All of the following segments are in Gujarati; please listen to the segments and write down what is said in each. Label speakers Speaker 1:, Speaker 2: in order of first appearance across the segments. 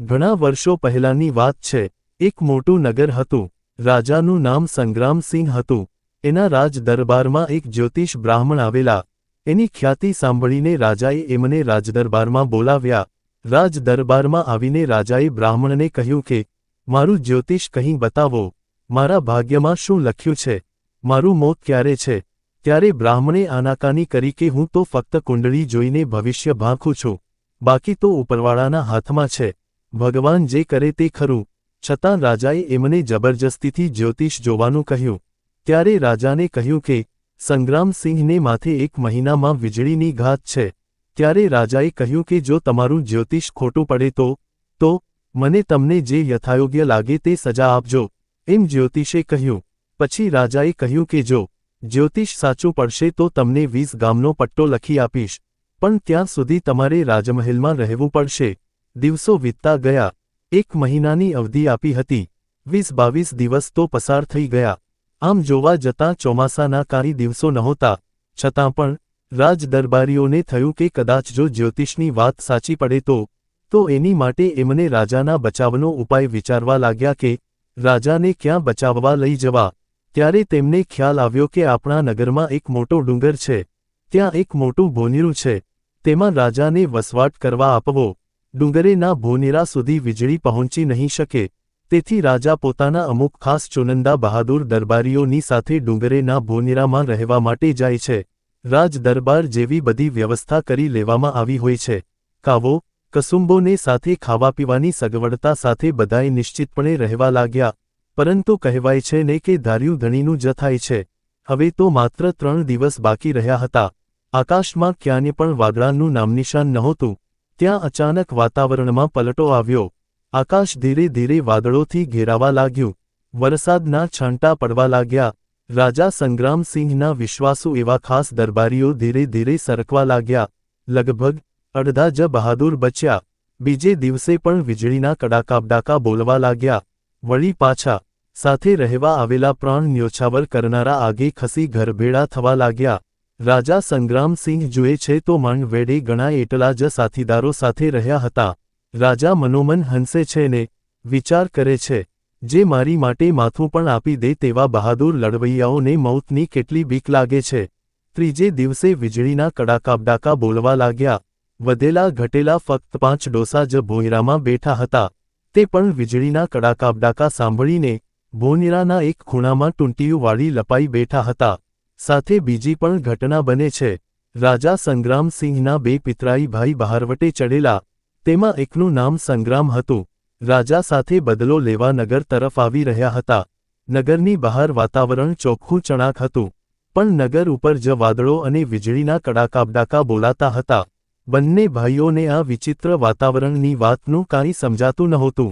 Speaker 1: ઘણા વર્ષો પહેલાંની વાત છે. એક મોટું નગર હતું. રાજાનું નામ સંગ્રામસિંહ હતું. એના રાજ દરબારમાં એક જ્યોતિષ બ્રાહ્મણ આવેલા. એની ખ્યાતિ સાંભળીને રાજાએ એમને રાજદરબારમાં બોલાવ્યા. રાજદરબારમાં આવીને રાજાએ બ્રાહ્મણને કહ્યું કે, મારું જ્યોતિષ કહી બતાવો. મારા ભાગ્યમાં શું લખ્યું છે? મારું મોત ક્યારે છે? ત્યારે બ્રાહ્મણે આનાકાની કરી કે હું તો ફક્ત કુંડળી જોઈને ભવિષ્ય ભાંખું છું. બાકી તો ઉપરવાળાના હાથમાં છે. ભગવાન જે કરે તે ખરું. છતાં રાજાએ એમને જબરજસ્તીથી જ્યોતિષ જોવાનું કહ્યું. ત્યારે રાજાને કહ્યું કે સંગ્રામસિંહને માથે એક મહિનામાં વીજળીની ઘાત છે. ત્યારે રાજાએ કહ્યું કે જો તમારું જ્યોતિષ ખોટું પડે તો તો, મને તમને જે યથાયોગ્ય લાગે તે સજા આપજો. એમ જ્યોતિષે કહ્યું. પછી રાજાએ કહ્યું કે જો, જ્યોતિષ સાચું પડશે તો તમને વીસ ગામનો પટ્ટો લખી આપીશ. પણ ત્યાં સુધી તમારે રાજમહેલમાં રહેવું પડશે. દિવસો વીતતા ગયા. એક મહિનાની અવધિ આપી હતી. વીસ બાવીસ દિવસ તો પસાર થઈ ગયા. આમ જોવા જતાં ચોમાસાના કાંઈ દિવસો નહોતા. છતાં પણ, રાજદરબારીઓને થયું કે કદાચ જો જ્યોતિષની વાત સાચી પડે તો તો એની માટે એમને રાજાના બચાવનો ઉપાય વિચારવા લાગ્યા કે, રાજાને ક્યાં બચાવવા લઈ જવા? ત્યારે તેમને ખ્યાલ આવ્યો કે આપણા નગરમાં એક મોટો ડુંગર છે. ત્યાં એક મોટું ભોનીરું છે. તેમાં રાજાને વસવાટ કરવા આપવો. ડુંગરેના ભોનેરા સુધી વીજળી પહોંચી નહીં શકે, તેથી રાજા પોતાના અમુક ખાસ ચુનંદા બહાદુર દરબારીઓની સાથે ડુંગરેના ભોનેરામાં રહેવા માટે જાય છે. રાજ દરબાર જેવી બધી વ્યવસ્થા કરી લેવામાં આવી હોય છે. કાવો, કસુંબોને સાથે ખાવા પીવાની સગવડતા સાથે બધાએ નિશ્ચિતપણે રહેવા લાગ્યા, પરંતુ કહેવાય છે ને કે ધાર્યું ધણીનું જ થાય છે. હવે તો માત્ર ત્રણ દિવસ બાકી રહ્યા હતા. આકાશમાં ક્યાંય પણ વાદળાનું નામનિશાન નહોતું. ત્યાં અચાનક વાતાવરણમાં પલટો આવ્યો. આકાશ ધીરે ધીરે વાદળોથી ઘેરાવા લાગ્યું. વરસાદના છાંટા પડવા લાગ્યા. રાજા સંગ્રામસિંહના વિશ્વાસુ એવા ખાસ દરબારીઓ ધીરે ધીરે સરકવા લાગ્યા. લગભગ અડધા જ બહાદુર બચ્યા. બીજે દિવસે પણ વીજળીના કડાકાબડાકા બોલવા લાગ્યા. વળી પાછા સાથે રહેવા આવેલા પ્રાણ ન્યોછાવર કરનારા આગે ખસી ઘરભેળા થવા લાગ્યા. રાજા સંગ્રામસિંહ જુએ છે તો માંગવેડે વેડે ગણા એટલા જ સાથીદારો સાથે રહ્યા હતા. રાજા મનોમન હંસે છે ને વિચાર કરે છે, જે મારી માટે માથું પણ આપી દે તેવા બહાદુર લડવૈયાઓને મૌતની કેટલી બીક લાગે છે. ત્રીજે દિવસે વીજળીના કડાકાબડાકા બોલવા લાગ્યા. વધેલા ઘટેલા ફક્ત પાંચ ડોસા જ ભોંયરામાં બેઠા હતા. તે પણ વીજળીના કડાકાબડાકા સાંભળીને ભોંયરાના એક ખૂણામાં ટૂંટીયું વાળી લપાઈ બેઠા હતા. સાથે બીજી પણ ઘટના બને છે. રાજા સંગ્રામસિંહના બે પિતરાઈ ભાઈ બહારવટે ચડેલા, તેમાં એકનું નામ સંગ્રામ હતું. રાજા સાથે બદલો લેવા નગર તરફ આવી રહ્યા હતા. નગરની બહાર વાતાવરણ ચોખ્ખું ચણાક હતું. પણ નગર ઉપર જ વાદળો અને વીજળીના કડાકાબડાકા બોલાતા હતા. બંને ભાઈઓને આ વિચિત્ર વાતાવરણની વાતનું કાંઈ સમજાતું નહોતું.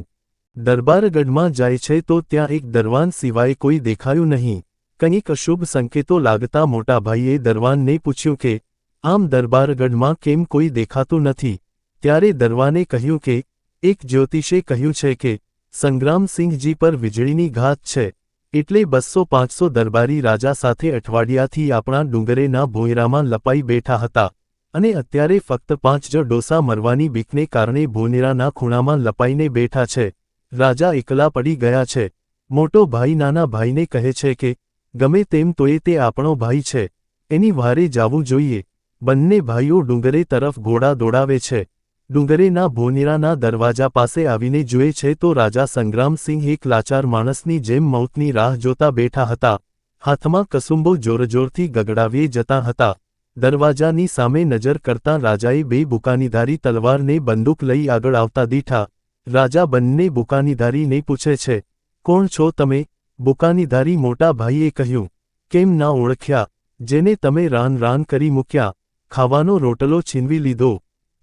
Speaker 1: દરબારગઢમાં જાય છે તો ત્યાં એક દરવાન સિવાય કોઈ દેખાયું નહીં. કંઈક અશુભ સંકેતો લાગતા મોટા ભાઈએ દરવાનને પૂછ્યું કે, આમ દરબારગઢમાં કેમ કોઈ દેખાતું નથી? ત્યારે દરવાને કહ્યું કે, એક જ્યોતિષે કહ્યું છે કે સંગ્રામસિંહજી પર વીજળીની ઘાત છે. એટલે બસો પાંચસો દરબારી રાજા સાથે અઠવાડિયાથી આપણા ડુંગરેના ભોંયરામાં લપાઈ બેઠા હતા. અને અત્યારે ફક્ત પાંચ જ ડોસા મરવાની બીકને કારણે ભોનેરાના ખૂણામાં લપાઈને બેઠા છે. રાજા એકલા પડી ગયા છે. મોટો ભાઈ નાના ભાઈને કહે છે કે ગમે તેમ તોય તે આપણો ભાઈ છે. એની વારે જાવું જોઈએ. બંને ભાઈઓ ડુંગરે તરફ ઘોડા દોડાવે છે. ડુંગરેના ભોનેરાના દરવાજા પાસે આવીને જુએ છે તો રાજા સંગ્રામસિંહ એક લાચાર માણસની જેમ મૌતની રાહ જોતા બેઠા હતા. હાથમાં કસુંબો જોરજોરથી ગગડાવીએ જતા હતા. દરવાજાની સામે નજર કરતાં રાજાએ બે બુકાનીધારી તલવારને બંદૂક લઈ આગળ આવતા દીઠા. રાજા બંને બુકાનીધારીને પૂછે છે, કોણ છો તમે? બુકાનીધારી મોટા ભાઈએ કહ્યું, કેમ ના ઓળખ્યા? જેને તમે રાન રાન કરી મૂક્યા, ખાવાનો રોટલો છીનવી લીધો.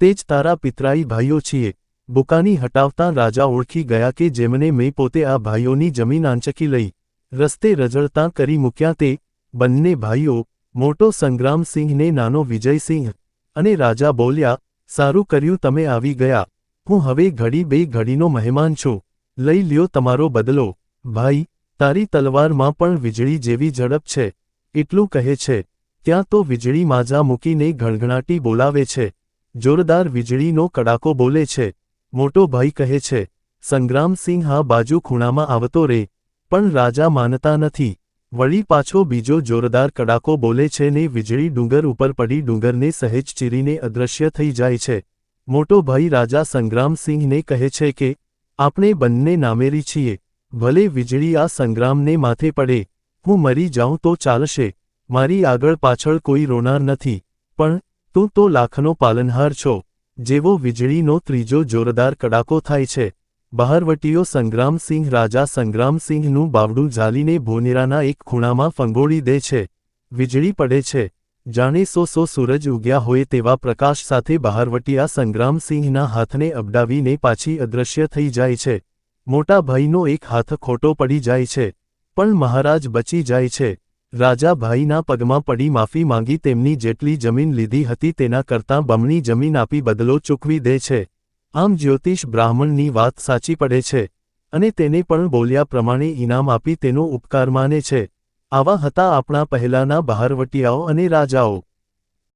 Speaker 1: તે જ તારા પિતરાઈ ભાઈઓ છીએ. બુકાની હટાવતા રાજા ઓળખી ગયા કે જેમને મેં પોતે આ ભાઈઓની જમીન આંચકી લઈ, રસ્તે રજળતા કરી મૂક્યા તે બંને ભાઈઓ, મોટો સંગ્રામસિંહને નાનો વિજયસિંહ અને રાજા બોલ્યા, સારું કર્યું તમે આવી ગયા. હું હવે ઘડી બે ઘડીનો મહેમાન છું. લઈ લ્યો તમારો બદલો. ભાઈ તારી તલવારમાં પણ વીજળી જેવી ઝડપ છે, એટલું કહે છે, ત્યાં તો વીજળી માજા મૂકીને ઘણઘણાટી બોલાવે છે, જોરદાર વીજળીનો કડાકો બોલે છે, મોટો ભાઈ કહે છે સંગ્રામસિંહ આ બાજુ ખૂણામાં આવતો રે, પણ રાજા માનતા નથી, વળી પાછો બીજો જોરદાર કડાકો બોલે છે ને વીજળી ડુંગર ઉપર પડી ડુંગરને સહેજ ચીરીને અદૃશ્ય થઈ જાય છે, મોટો ભાઈ રાજા સંગ્રામસિંહને કહે છે કે, આપણે બંને નામેરી છીએ ભલે વીજળી આ સંગ્રામને માથે પડે, હું મરી જાઉં તો ચાલશે, મારી આગળ પાછળ કોઈ રોનાર નથી, પણ તું તો લાખનો પાલનહાર છો, જેવો વીજળીનો ત્રીજો જોરદાર કડાકો થાય છે. બહારવટીઓ સંગ્રામસિંહ રાજા સંગ્રામસિંહનું બાવડું ઝાલીને ભોનેરાના એક ખૂણામાં ફંગોળી દે છે. વીજળી પડે છે. જાણે સો સો સૂરજ ઉગ્યા હોય તેવા પ્રકાશ સાથે બહારવટીયા સંગ્રામસિંહના હાથને અબડાવીને પાછી અદૃશ્ય થઈ જાય છે. મોટા ભાઈનો એક હાથ ખોટો પડી જાય છે, પણ મહારાજ બચી જાય છે. રાજા ભાઈના પગમાં પડી માફી માંગી તેમની જેટલી જમીન લીધી હતી તેના કરતાં બમણી જમીન આપી બદલો ચૂકવી દે છે. આમ જ્યોતિષ બ્રાહ્મણની વાત સાચી પડે છે, અને તેને પણ બોલ્યા પ્રમાણે ઇનામ આપી તેનો ઉપકાર માને છે. આવા હતા આપણા પહેલાના બહારવટિયાઓ અને રાજાઓ.